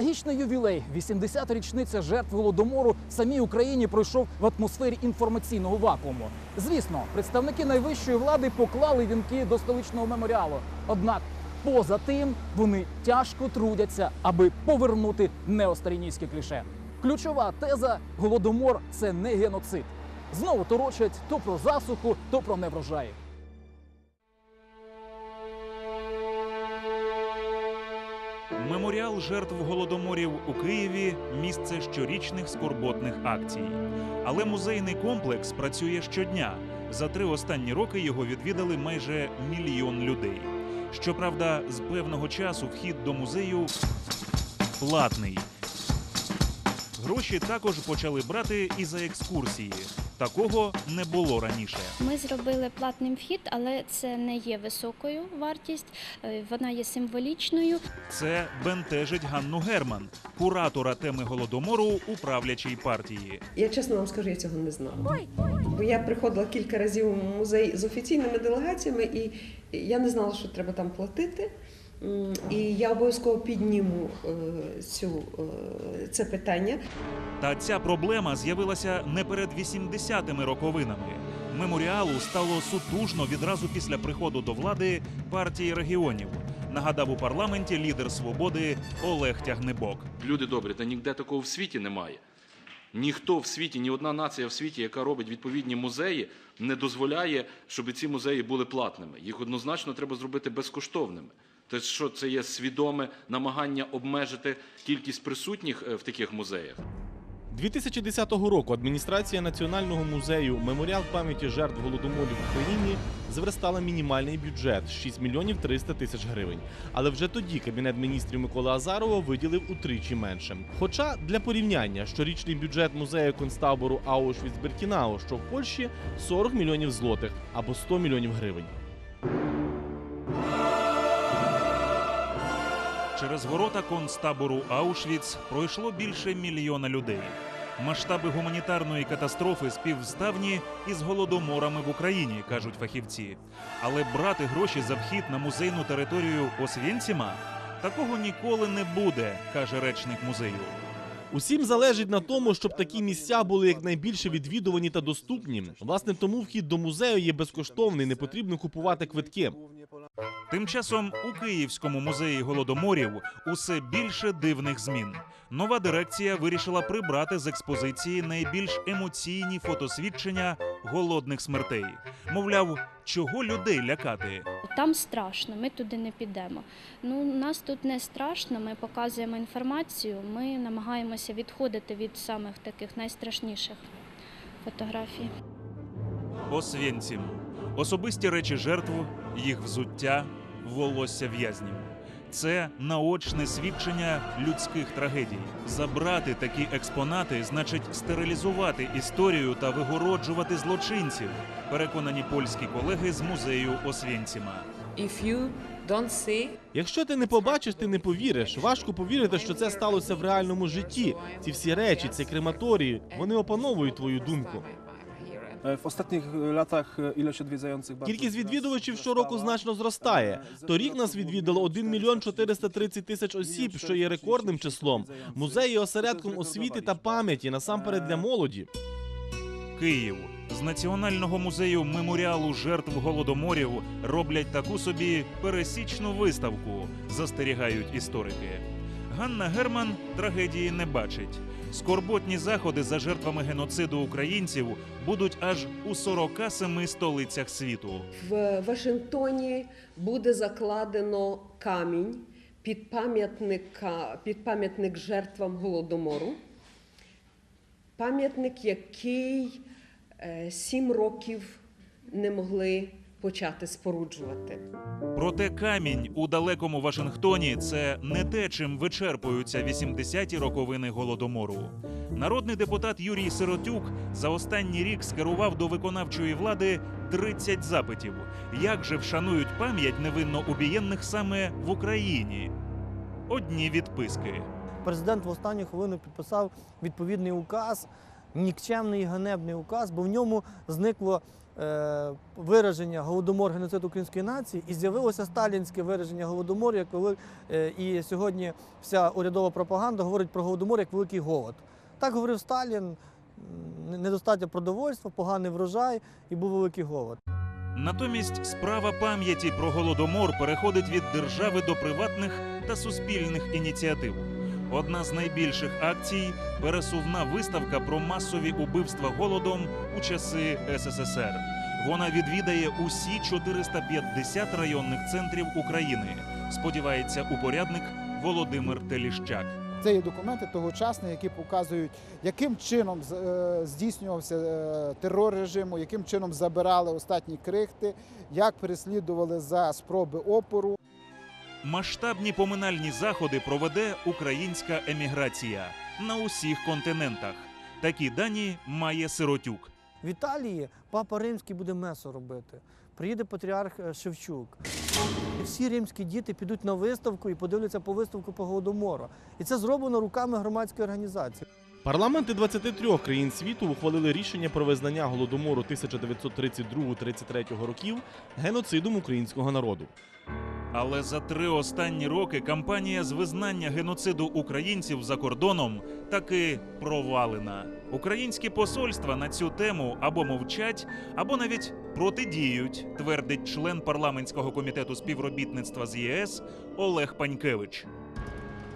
Трагічний ювілей, 80-та річниця жертв голодомору самій Україні пройшов в атмосфері інформаційного вакууму. Звісно, представники найвищої влади поклали вінки до столичного меморіалу. Однак, поза тим, вони тяжко трудяться, аби повернути неосталінійське кліше. Ключова теза голодомор це не геноцид. Знову торочать то про засуху, то про неврожаї. Меморіал жертв голодоморів у Києві місце щорічних скорботних акцій. Але музейний комплекс працює щодня. За три останні роки його відвідали майже мільйон людей. Щоправда, з певного часу вхід до музею платний. Гроші також почали брати і за екскурсії. Такого не було раніше. Ми зробили платним вхід, але це не є високою вартість, е, вона є символічною. Це бентежить Ганну Герман, куратора теми голодомору у правлячій партії. Я чесно вам скажу, я цього не знала. Бо я приходила кілька разів у музей з офіційними делегаціями, і я не знала, що треба там платити. І я обов'язково підніму е, цю, е, це питання. Та ця проблема з'явилася не перед 80-ми роковинами. Меморіалу стало сутужно відразу після приходу до влади партії регіонів. Нагадав у парламенті лідер свободи Олег Тягнебок. Люди добрі, та ніде такого в світі немає. Ніхто в світі, ні одна нація в світі, яка робить відповідні музеї, не дозволяє, щоб ці музеї були платними. Їх однозначно треба зробити безкоштовними. Тобто, що це є свідоме намагання обмежити кількість присутніх е, в таких музеях. 2010 року адміністрація Національного музею Меморіал пам'яті жертв голодоморів в Україні зверстала мінімальний бюджет 6 мільйонів 300 тисяч гривень. Але вже тоді кабінет міністрів Миколи Азарова виділив утричі менше. Хоча для порівняння щорічний бюджет музею концтабору Аушвіц-Беркінау, що в Польщі 40 мільйонів злотих або 100 мільйонів гривень. Через ворота концтабору Аушвіц пройшло більше мільйона людей. Масштаби гуманітарної катастрофи співставні із голодоморами в Україні, кажуть фахівці. Але брати гроші за вхід на музейну територію Освєнціма такого ніколи не буде, каже речник музею. Усім залежить на тому, щоб такі місця були якнайбільше відвідувані та доступні. Власне, тому вхід до музею є безкоштовний, не потрібно купувати квитки. Тим часом у Київському музеї голодоморів усе більше дивних змін. Нова дирекція вирішила прибрати з експозиції найбільш емоційні фотосвідчення голодних смертей. Мовляв, чого людей лякати? Там страшно, ми туди не підемо. Ну, нас тут не страшно, ми показуємо інформацію, ми намагаємося відходити від самих таких найстрашніших фотографій. Освєнцім. Особисті речі жертв, їх взуття, волосся в'язнів. Це наочне свідчення людських трагедій. Забрати такі експонати значить стерилізувати історію та вигороджувати злочинців, переконані польські колеги з музею Освєнціма. Якщо ти не побачиш, ти не повіриш. Важко повірити, що це сталося в реальному житті. Ці всі речі, ці крематорії, вони опановують твою думку. W ostatnich e, latach e, ilość odwiedzających bardzo Кількість відвідувачів щороку значно зростає. Торік нас відвідало 1 мільйон 430 тисяч осіб, що є рекордним числом. Музей є осередком освіти та пам'яті насамперед для молоді. Київ з Національного музею меморіалу жертв голодоморів роблять таку собі пересічну виставку, застерігають історики. Ганна Герман трагедії не бачить. Скорботні заходи за жертвами геноциду українців будуть аж у 47 столицях світу. В Вашингтоні буде закладено камінь під, пам'ятника, під пам'ятник жертвам голодомору. Пам'ятник, який е, сім років не могли почати споруджувати. Проте камінь у далекому Вашингтоні це не те, чим вичерпуються 80-ті роковини голодомору. Народний депутат Юрій Сиротюк за останній рік скерував до виконавчої влади 30 запитів. Як же вшанують пам'ять невинно убієнних саме в Україні? Одні відписки. Президент в останню хвилину підписав відповідний указ, нікчемний і ганебний указ, бо в ньому зникло вираження голодомор геноцид української нації, і з'явилося сталінське вираження голодомор, як вели... е, і сьогодні вся урядова пропаганда говорить про голодомор як великий голод. Так говорив Сталін. Недостатньо продовольства, поганий врожай і був великий голод. Натомість справа пам'яті про голодомор переходить від держави до приватних та суспільних ініціатив. Одна з найбільших акцій пересувна виставка про масові убивства голодом у часи СССР. Вона відвідає усі 450 районних центрів України. Сподівається, упорядник Володимир Теліщак. Це є документи тогочасні, які показують, яким чином е, здійснювався е, терор режиму, яким чином забирали останні крихти, як переслідували за спроби опору. Масштабні поминальні заходи проведе українська еміграція на усіх континентах. Такі дані має сиротюк. В Італії папа римський буде месо робити. Приїде патріарх е, Шевчук. І всі римські діти підуть на виставку і подивляться по виставку по голодомору. І це зроблено руками громадської організації. Парламенти 23 країн світу ухвалили рішення про визнання голодомору 1932-33 років геноцидом українського народу. Але за три останні роки кампанія з визнання геноциду українців за кордоном таки провалена. Українські посольства на цю тему або мовчать, або навіть протидіють, твердить член парламентського комітету співробітництва з ЄС Олег Панькевич.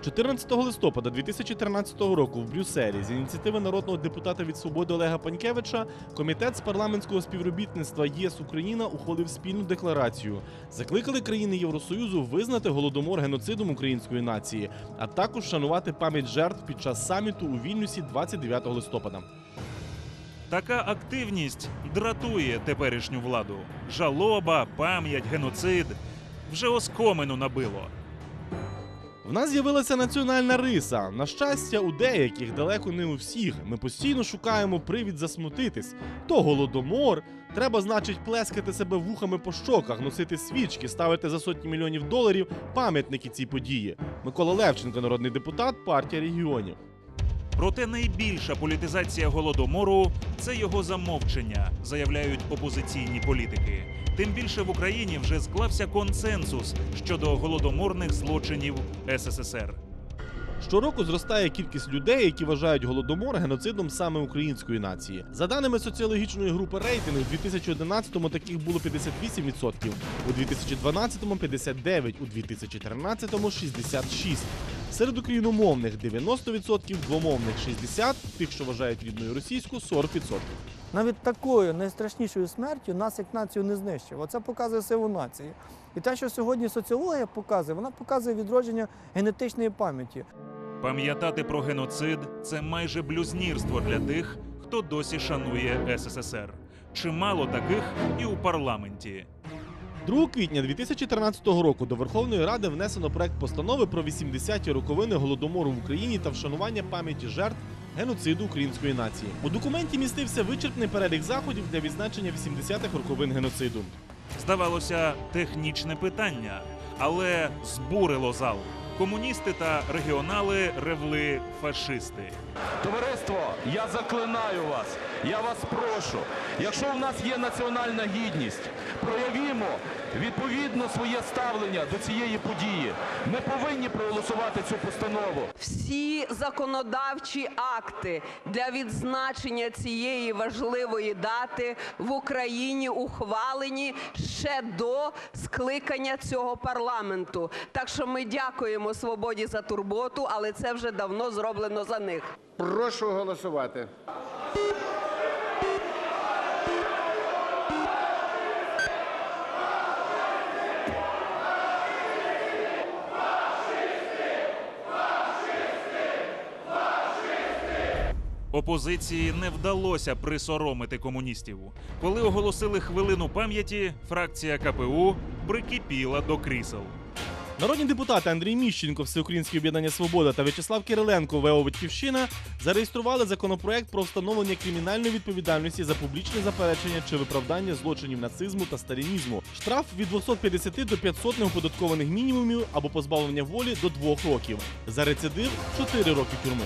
14 листопада 2013 року в Брюсселі з ініціативи народного депутата від свободи Олега Панькевича комітет з парламентського співробітництва ЄС Україна ухвалив спільну декларацію. Закликали країни Євросоюзу визнати голодомор геноцидом української нації, а також шанувати пам'ять жертв під час саміту у Вільнюсі 29 листопада. Така активність дратує теперішню владу. Жалоба, пам'ять, геноцид вже оскомину набило. В нас з'явилася національна риса. На щастя, у деяких, далеко не у всіх. Ми постійно шукаємо привід засмутитись. То голодомор. Треба, значить, плескати себе вухами по щоках, носити свічки, ставити за сотні мільйонів доларів пам'ятники цій події. Микола Левченко, народний депутат, партія регіонів. Проте найбільша політизація голодомору це його замовчення, заявляють опозиційні політики. Тим більше в Україні вже склався консенсус щодо голодоморних злочинів СССР. Щороку зростає кількість людей, які вважають голодомор геноцидом саме української нації. За даними соціологічної групи рейтинг, у 2011-му таких було 58%, у 2012-му 59%, у 2013-му 66%. Серед україномовних 90%, двомовних 60%, тих, що вважають рідною російську 40%. Навіть такою найстрашнішою смертю нас як націю не знищив. Оце показує силу нації. І те, що сьогодні соціологія показує, вона показує відродження генетичної пам'яті. Пам'ятати про геноцид це майже блюзнірство для тих, хто досі шанує СССР. Чимало таких і у парламенті. 2 квітня 2013 року до Верховної Ради внесено проект постанови про 80-ті роковини голодомору в Україні та вшанування пам'яті жертв геноциду української нації. У документі містився вичерпний перелік заходів для відзначення 80-х роковин геноциду. Здавалося, технічне питання, але збурило зал. Комуністи та регіонали ревли фашисти. Товариство, я заклинаю вас, я вас прошу. Якщо в нас є національна гідність, проявімо відповідно своє ставлення до цієї події. Ми повинні проголосувати цю постанову. всі законодавчі акти для відзначення цієї важливої дати в Україні ухвалені ще до скликання цього парламенту. Так що ми дякуємо свободі за турботу, але це вже давно зроблено за них. Прошу голосувати. Опозиції не вдалося присоромити комуністів. Коли оголосили хвилину пам'яті, фракція КПУ прикипіла до крісел. Народні депутати Андрій Міщенко, Всеукраїнське об'єднання Свобода та В'ячеслав Кириленко, ВО Батьківщина зареєстрували законопроект про встановлення кримінальної відповідальності за публічне заперечення чи виправдання злочинів нацизму та сталінізму. Штраф від 250 до 500 неоподаткованих мінімумів або позбавлення волі до 2 років. За рецидив 4 роки тюрми.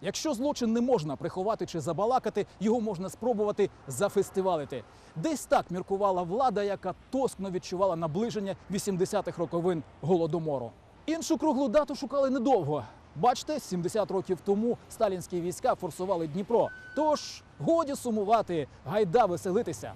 Якщо злочин не можна приховати чи забалакати, його можна спробувати зафестивалити. Десь так міркувала влада, яка тоскно відчувала наближення 80-х роковин голодомору. Іншу круглу дату шукали недовго. Бачите, 70 років тому сталінські війська форсували Дніпро. Тож годі сумувати, гайда веселитися.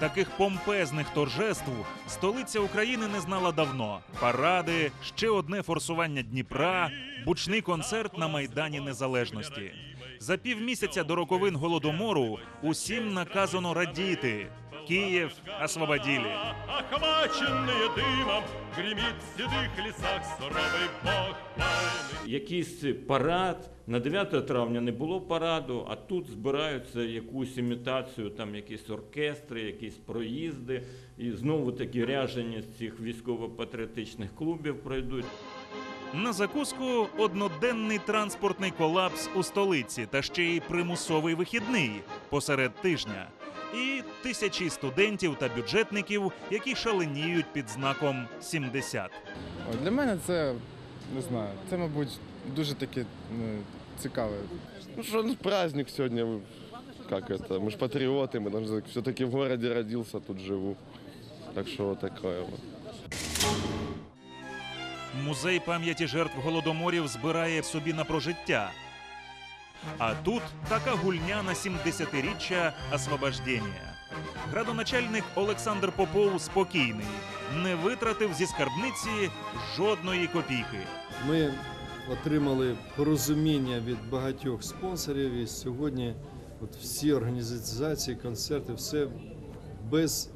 Таких помпезних торжеств столиця України не знала давно. Паради, ще одне форсування Дніпра, бучний концерт на Майдані Незалежності. За півмісяця до роковин голодомору усім наказано радіти. Київ освободили. Охваченные дымом, гремит в седых лесах суровый бог войны. Якийсь парад на 9 травня не було параду, а тут збираються якусь імітацію, там якісь оркестри, якісь проїзди, і знову такі ряжені з цих військово-патріотичних клубів пройдуть. На закуску одноденний транспортний колапс у столиці та ще й примусовий вихідний посеред тижня. І тисячі студентів та бюджетників, які шаленіють під знаком 70. Для мене це не знаю. Це, мабуть, дуже таке ну, цікаве. Ну что, ну, праздник сегодня, вы- как это, мы же патриоты, мы должны, все-таки в городе родился, тут живу. Так что вот такое вот. Музей пам'яті жертв голодоморів збирає собі на прожиття. А тут така гульня на 70-річчя освобождення. Градоначальник Олександр Попов спокійний, не витратив зі скарбниці жодної копійки. Ми отримали порозуміння від багатьох спонсорів, і сьогодні от всі організації, концерти, все без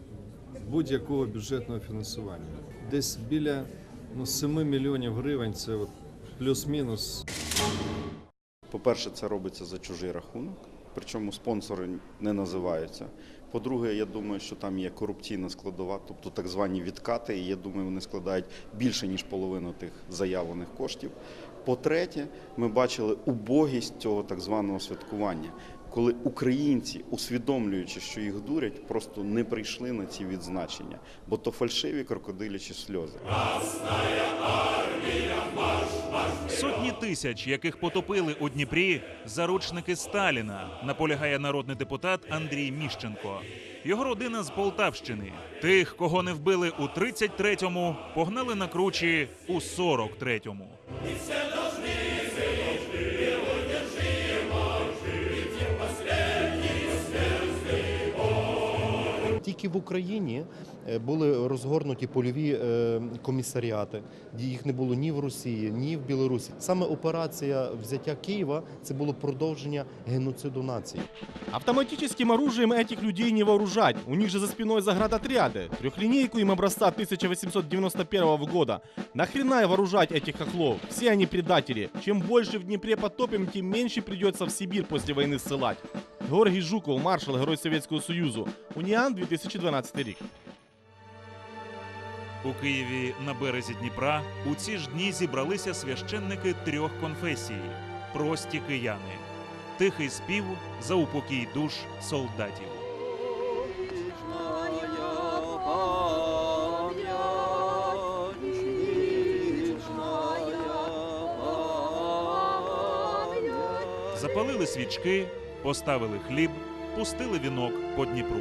будь-якого бюджетного фінансування. Десь біля ну, 7 мільйонів гривень це плюс-мінус. По-перше, це робиться за чужий рахунок, причому спонсори не називаються. По-друге, я думаю, що там є корупційна складова, тобто так звані відкати, і я думаю, вони складають більше ніж половину тих заявлених коштів. По-третє, ми бачили убогість цього так званого святкування, коли українці, усвідомлюючи, що їх дурять, просто не прийшли на ці відзначення, бо то фальшиві крокодилячі сльози. Сотні тисяч, яких потопили у Дніпрі, заручники Сталіна, наполягає народний депутат Андрій Міщенко. Його родина з Полтавщини. Тих, кого не вбили у 33-му, погнали на кручі у 43-му. Тільки в Україні е, були розгорнуті польові е, комісаріати. Їх не було ні в Росії, ні в Білорусі. Саме операція взяття Києва це було продовження геноциду націй. Автоматическим оружием этих людей не вооружать. У них же за спиной заградотряды. Трехлинейку им образца 1891 года. Нахрена вооружать этих хохлов? Все они предатели. Чем больше в Днепре потопим, тем меньше придется в Сибирь после войны ссылать. Георгий Жуков, маршал, Герой Советского Союзу. Уніан, 2012 рік. У Києві на березі Дніпра у ці ж дні зібралися священники трьох конфесій прості кияни. Тихий спів за упокій душ солдатів. Запалили свічки, поставили хліб, пустили вінок по Дніпру.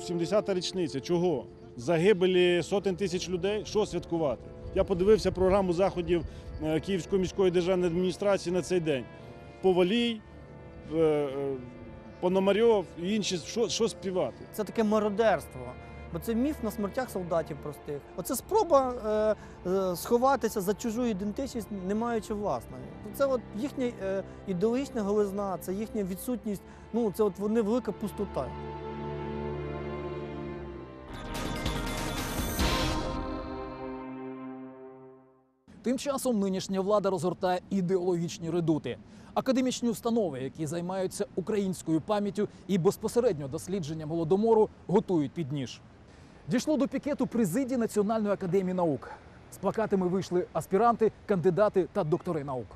70-та річниця. Чого? Загибелі сотень тисяч людей. Що святкувати? Я подивився програму заходів е, Київської міської державної адміністрації на цей день. Повалій, е, е, Пономарьов і інші. Що, що співати? Це таке мародерство. Бо це міф на смертях солдатів простих. Оце спроба е, е, сховатися за чужу ідентичність, не маючи власної. Це от їхня е, ідеологічна голизна, це їхня відсутність. Ну це от вони велика пустота. Тим часом нинішня влада розгортає ідеологічні редути. Академічні установи, які займаються українською пам'яттю і безпосередньо дослідженням голодомору, готують під ніж. Дійшло до пікету президії Національної академії наук. З плакатами вийшли аспіранти, кандидати та доктори наук.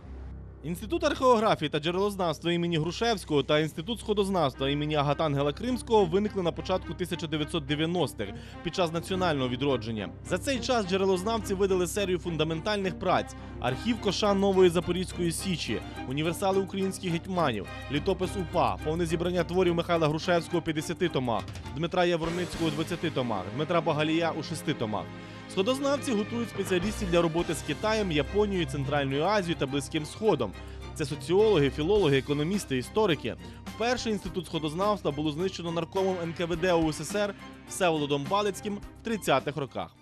Інститут археографії та джерелознавства імені Грушевського та інститут сходознавства імені Агатангела Кримського виникли на початку 1990-х під час національного відродження. За цей час джерелознавці видали серію фундаментальних праць: архів коша Нової Запорізької Січі, універсали українських гетьманів, літопис УПА, повне зібрання творів Михайла Грушевського у 50 томах, Дмитра Яворницького у 20 томах, Дмитра Багалія у 6 томах. Сходознавці готують спеціалістів для роботи з Китаєм, Японією, Центральною Азією та Близьким Сходом. Це соціологи, філологи, економісти, історики. Перший інститут сходознавства було знищено наркомом НКВД УССР Всеволодом Балицьким в 30-х роках.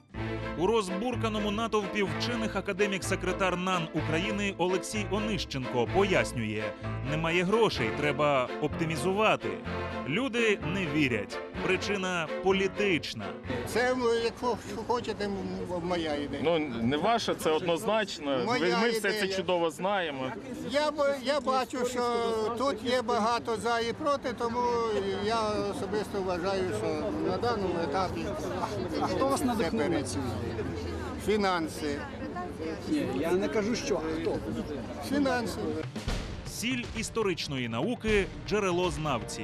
У розбурканому натовпі вчених академік-секретар НАН України Олексій Онищенко пояснює: немає грошей, треба оптимізувати. Люди не вірять. Причина політична. Це, ну, якщо хочете, моя ідея. Ну не ваша, це однозначно. Ми, Моя ми все це чудово знаємо. Я, я бачу, що тут є багато за і проти, тому я особисто вважаю, що на даному етапі А хто вас надихнув цю? Фінанси. Ні, я не кажу, що а хто. Фінанси. Сіль історичної науки джерелознавці.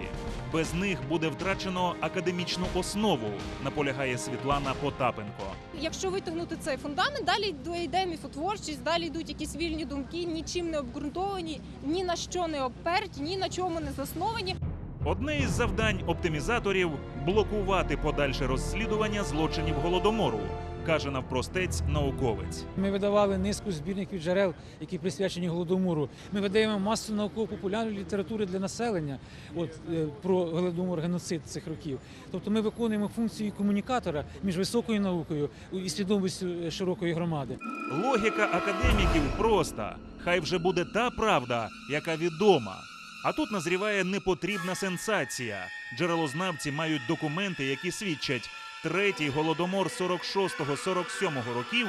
Без них буде втрачено академічну основу, наполягає Світлана Потапенко. Якщо витягнути цей фундамент, далі йде- йде міфотворчість, далі йдуть якісь вільні думки, нічим не обґрунтовані, ні на що не обперті, ні на чому не засновані. Одне із завдань оптимізаторів блокувати подальше розслідування злочинів голодомору, каже навпростець науковець. Ми видавали низку збірників джерел, які присвячені голодомору. Ми видаємо масу науково-популярної літератури для населення от, е, про голодомор, геноцид цих років. Тобто ми виконуємо функцію комунікатора між високою наукою і свідомістю е, широкої громади. Логіка академіків проста: хай вже буде та правда, яка відома. А тут назріває непотрібна сенсація. Джерелознавці мають документи, які свідчать, третій голодомор 46-47 років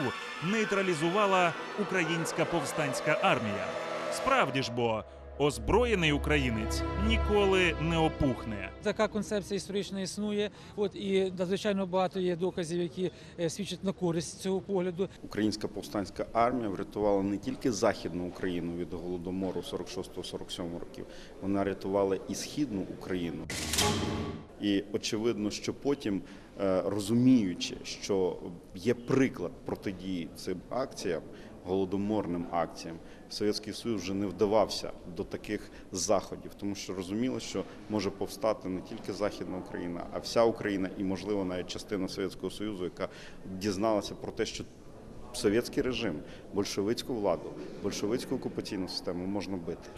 нейтралізувала українська повстанська армія. Справді ж бо озброєний українець ніколи не опухне. Така концепція історична існує. От і надзвичайно багато є доказів, які е, свідчать на користь цього погляду. Українська повстанська армія врятувала не тільки Західну Україну від голодомору 46-47 років, вона рятувала і Східну Україну. І очевидно, що потім, розуміючи, що є приклад протидії цим акціям, голодоморним акціям, Совєтський Союз вже не вдавався до таких заходів, тому що розуміло, що може повстати не тільки Західна Україна, а вся Україна і, можливо, навіть частина Совєтського Союзу, яка дізналася про те, що совєтський режим, большевицьку владу, большевицьку окупаційну систему можна бити.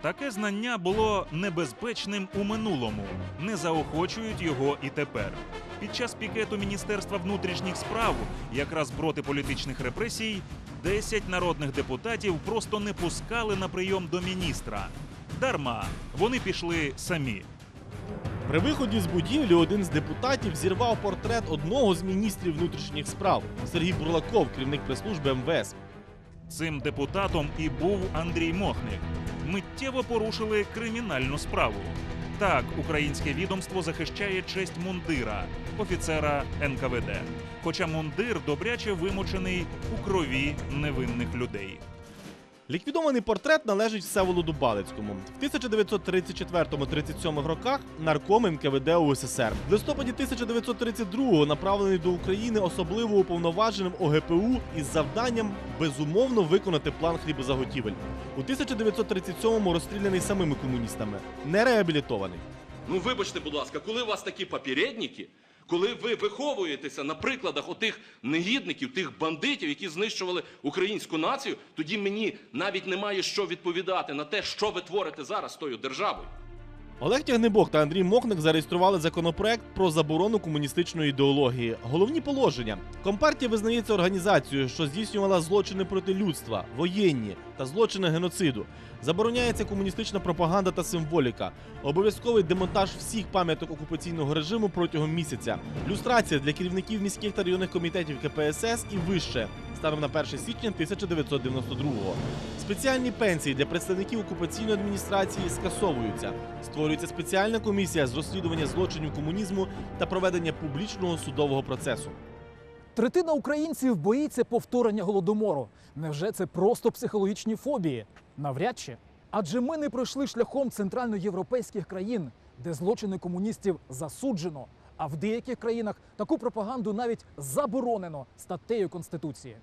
Таке знання було небезпечним у минулому, не заохочують його і тепер. Під час пікету Міністерства внутрішніх справ, якраз проти політичних репресій, 10 народних депутатів просто не пускали на прийом до міністра. Дарма вони пішли самі. При виході з будівлі один з депутатів зірвав портрет одного з міністрів внутрішніх справ Сергій Бурлаков, керівник прес-служби МВС. Цим депутатом і був Андрій Мохник. Миттєво порушили кримінальну справу. Так, українське відомство захищає честь мундира, офіцера НКВД. Хоча мундир добряче вимочений у крові невинних людей. Ліквідований портрет належить Всеволоду Балицькому. В 1934-37 роках нарком НКВД УССР. В листопаді 1932-го направлений до України особливо уповноваженим ОГПУ із завданням безумовно виконати план хлібозаготівель. У 1937-му розстріляний самими комуністами, не реабілітований. Ну, вибачте, будь ласка, коли у вас такі попередники, коли ви виховуєтеся на прикладах отих негідників, тих бандитів, які знищували українську націю, тоді мені навіть немає що відповідати на те, що ви творите зараз тою державою. Олег Тягнебок та Андрій Мохник зареєстрували законопроект про заборону комуністичної ідеології. Головні положення: компартія визнається організацією, що здійснювала злочини проти людства, воєнні та злочини геноциду. Забороняється комуністична пропаганда та символіка, обов'язковий демонтаж всіх пам'яток окупаційного режиму протягом місяця, люстрація для керівників міських та районних комітетів КПСС і вище станом на 1 січня 1992-го. Спеціальні пенсії для представників окупаційної адміністрації скасовуються. Створюється спеціальна комісія з розслідування злочинів комунізму та проведення публічного судового процесу. Третина українців боїться повторення голодомору. Невже це просто психологічні фобії? Навряд чи. Адже ми не пройшли шляхом центральноєвропейських країн, де злочини комуністів засуджено, а в деяких країнах таку пропаганду навіть заборонено статтею Конституції.